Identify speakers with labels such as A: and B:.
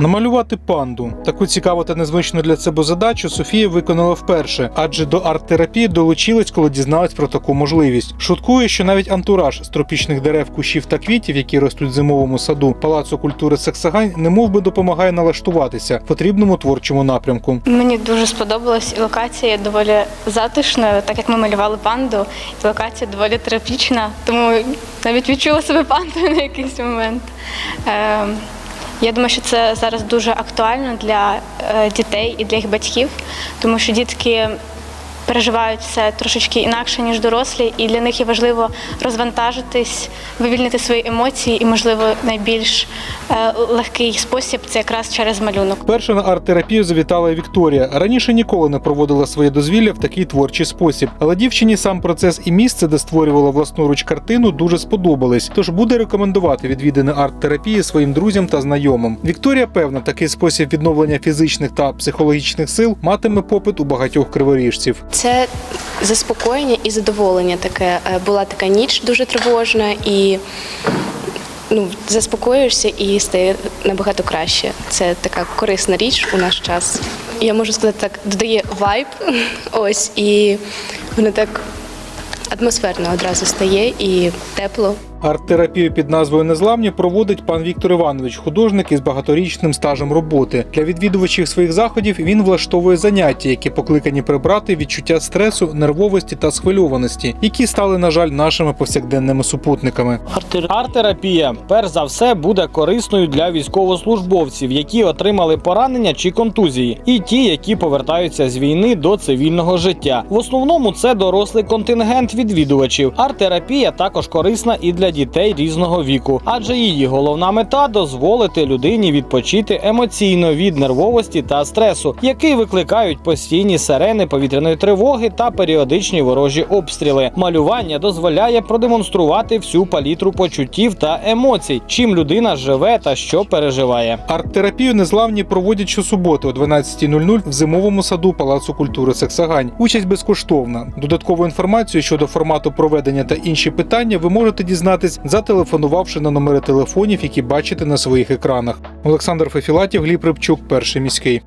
A: Намалювати панду. Таку цікаву та незвичну для себе задачу Софія виконала вперше, адже до арт-терапії долучилась, коли дізналась про таку можливість. Шуткує, що навіть антураж з тропічних дерев, кущів та квітів, які ростуть в зимовому саду Палацу культури Саксагань, немов би допомагає налаштуватися в потрібному творчому напрямку.
B: Мені дуже сподобалась і локація доволі затишною, так як ми малювали панду, і локація доволі терапічна, тому навіть відчула себе пандою на якийсь момент. Я думаю, що це зараз дуже актуально для е, дітей і для їх батьків, тому що дітки переживають все трошечки інакше, ніж дорослі, і для них є важливо розвантажитись, вивільнити свої емоції, і, можливо, найбільш е, легкий спосіб це якраз через малюнок.
A: Перша на арт-терапію завітала Вікторія. Раніше ніколи не проводила своє дозвілля в такий творчий спосіб. Але дівчині сам процес і місце, де створювала власноруч картину, дуже сподобались. Тож буде рекомендувати відвідини арт-терапії своїм друзям та знайомим. Вікторія певна, такий спосіб відновлення фізичних та психологічних сил матиме попит у багатьох криворіжців.
C: Це заспокоєння і задоволення таке. Е, Була така ніч дуже тривожна і ну, заспокоюєшся і стає набагато краще. Це така корисна річ у наш час. Я можу сказати так, додає вайб, ось, і воно так атмосферно одразу стає і тепло.
A: Арт-терапію під назвою Незламні проводить пан Віктор Іванович, художник із багаторічним стажем роботи. Для відвідувачів своїх заходів він влаштовує заняття, які покликані прибрати відчуття стресу, нервовості та схвильованості, які стали, на жаль, нашими повсякденними супутниками.
D: Арт-терапія перш за все буде корисною для військовослужбовців, які отримали поранення чи контузії, і ті, які повертаються з війни до цивільного життя. В основному це дорослий контингент відвідувачів. Арт-терапія також корисна і для дітей різного віку, адже її головна мета дозволити людині відпочити емоційно від нервовості та стресу, який викликають постійні сирени повітряної тривоги та періодичні ворожі обстріли. Малювання дозволяє продемонструвати всю палітру почуттів та емоцій, чим людина живе та що переживає.
A: Арт-терапію незламні проводять щосуботи о 12.00 в зимовому саду Палацу культури Саксагань. Участь безкоштовна. Додаткову інформацію щодо формату проведення та інші питання ви можете дізнатись, зателефонувавши на номери телефонів, які бачите на своїх екранах. Олександр Фефілатів, Гліб Рибчук, перший міський.